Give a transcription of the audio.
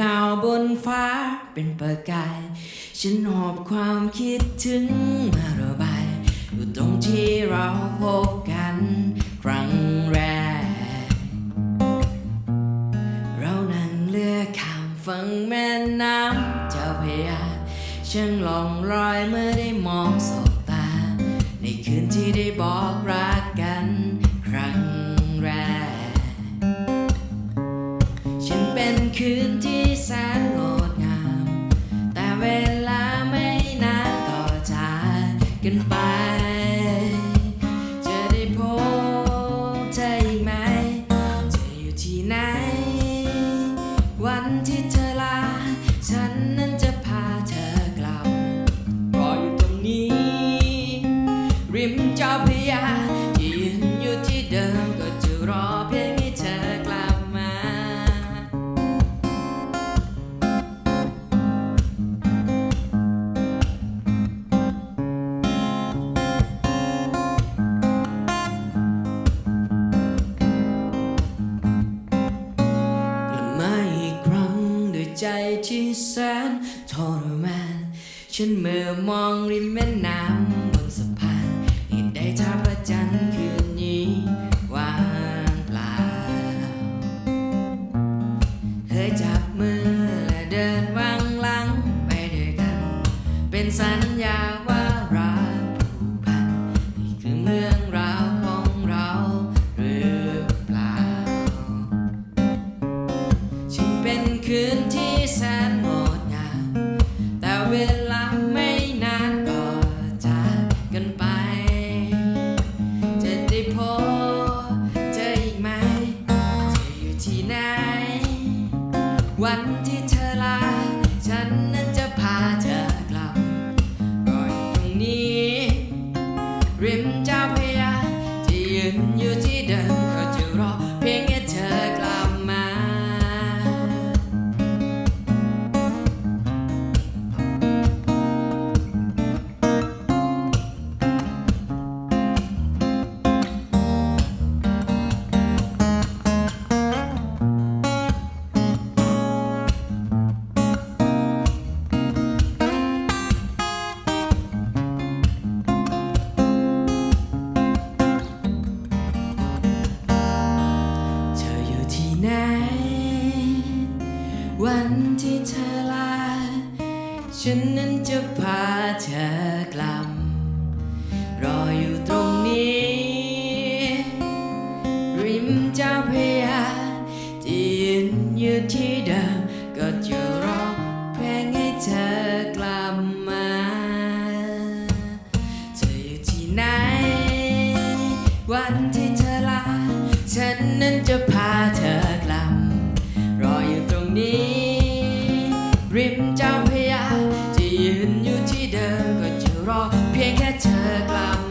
ดาวบนฟ้าเป็นประกาย ฉันหอบความคิดถึงมาระบาย อยู่ตรงที่เราพบกันครั้งแรก เรานั่งเรือข้ามฝั่งแม่น้ำเจ้าพระยาช่างลองรอยเมื่อได้มองสบตา ในคืนที่ได้บอกรักกันครั้งแรก ฉันเป็นคืนที่ นงดงาม แต่เวลาไม่นานก็จากกันไป จะได้พบเธออีกไหม จะอยู่ที่ไหน วันที่เธอลา ฉันนั้นจะ ที่แสนทรมานฉันเมื่อมองริมแม่น้ำบนสะพานเหตุใดท่าพระจันทร์คืนนี้ว่างเปล่า เคยจับมือและเดินวางหลังไปด้วยกัน เป็นสัญญาว่ารักผูกพันนี่คือเรื่องราวของเราหรือเปล่า ฉันเป็นคืน ที่ยื วันที่เธอลา ฉันนั้นจะพาเธอกลับ รออยู่ตรงนี้ ริมเจ้าพระยาที่ยืนอยู่ที่เดิมก็จะรอเพียงให้เธอกลับมา เธออยู่ที่ไหน วันที่เธอลา ฉันนั้นจะพาเธอกลับ รออยู่ตรงนี้ อยู่ที่เดิมก็จะรอเพียงแค่เธอกลับ